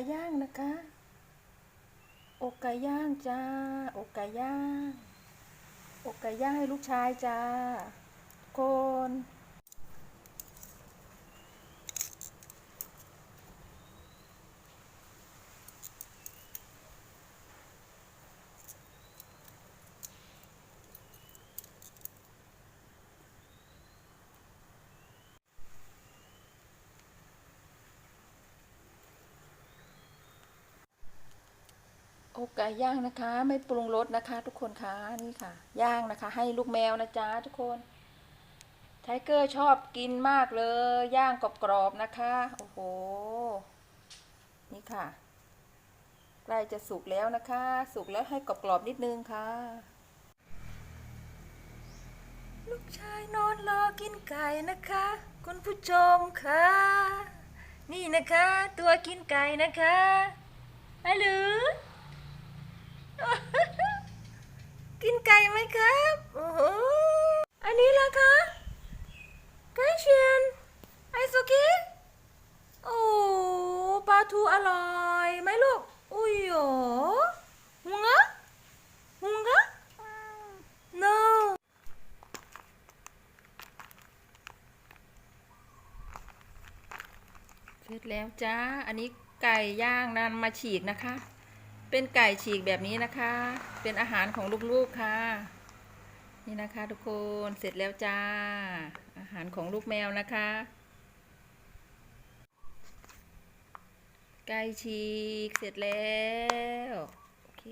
ก่ย่างนะคะ อกไก่ย่างจ้า อกไก่ย่าง อกไก่ย่างให้ลูกชายจ้าคน อกไก่ย่างนะคะ ไม่ปรุงรสนะคะ ทุกคนคะนี่ค่ะ ย่างนะคะ ให้ลูกแมวนะจ๊ะทุกคนไทเกอร์ชอบกินมากเลย ย่างกรอบๆนะคะ โอ้โห นี่ค่ะ ใกล้จะสุกแล้วนะคะ สุกแล้วให้กรอบๆนิดนึงค่ะ ลูกชายนอนรอกินไก่นะคะ คุณผู้ชมค่ะ นี่นะคะ ตัวกินไก่นะคะฮัลโหล กิน ไก่ไหมครับโอ้โหอันนี้ล่ะคะไก่เชียนไอซุกิโอ้ปลาทูอร่อยไหมลูกอุ้ยโหหุงะหุงะ no เสร็จแล้วจ้า อันนี้ไก่ย่างนำมาฉีกนะคะ เป็นไก่ฉีกแบบนี้นะคะ เป็นอาหารของลูกๆค่ะ นี่นะคะทุกคนเสร็จแล้วจ้า อาหารของลูกแมวนะคะ ไก่ฉีกเสร็จแล้ว โอเค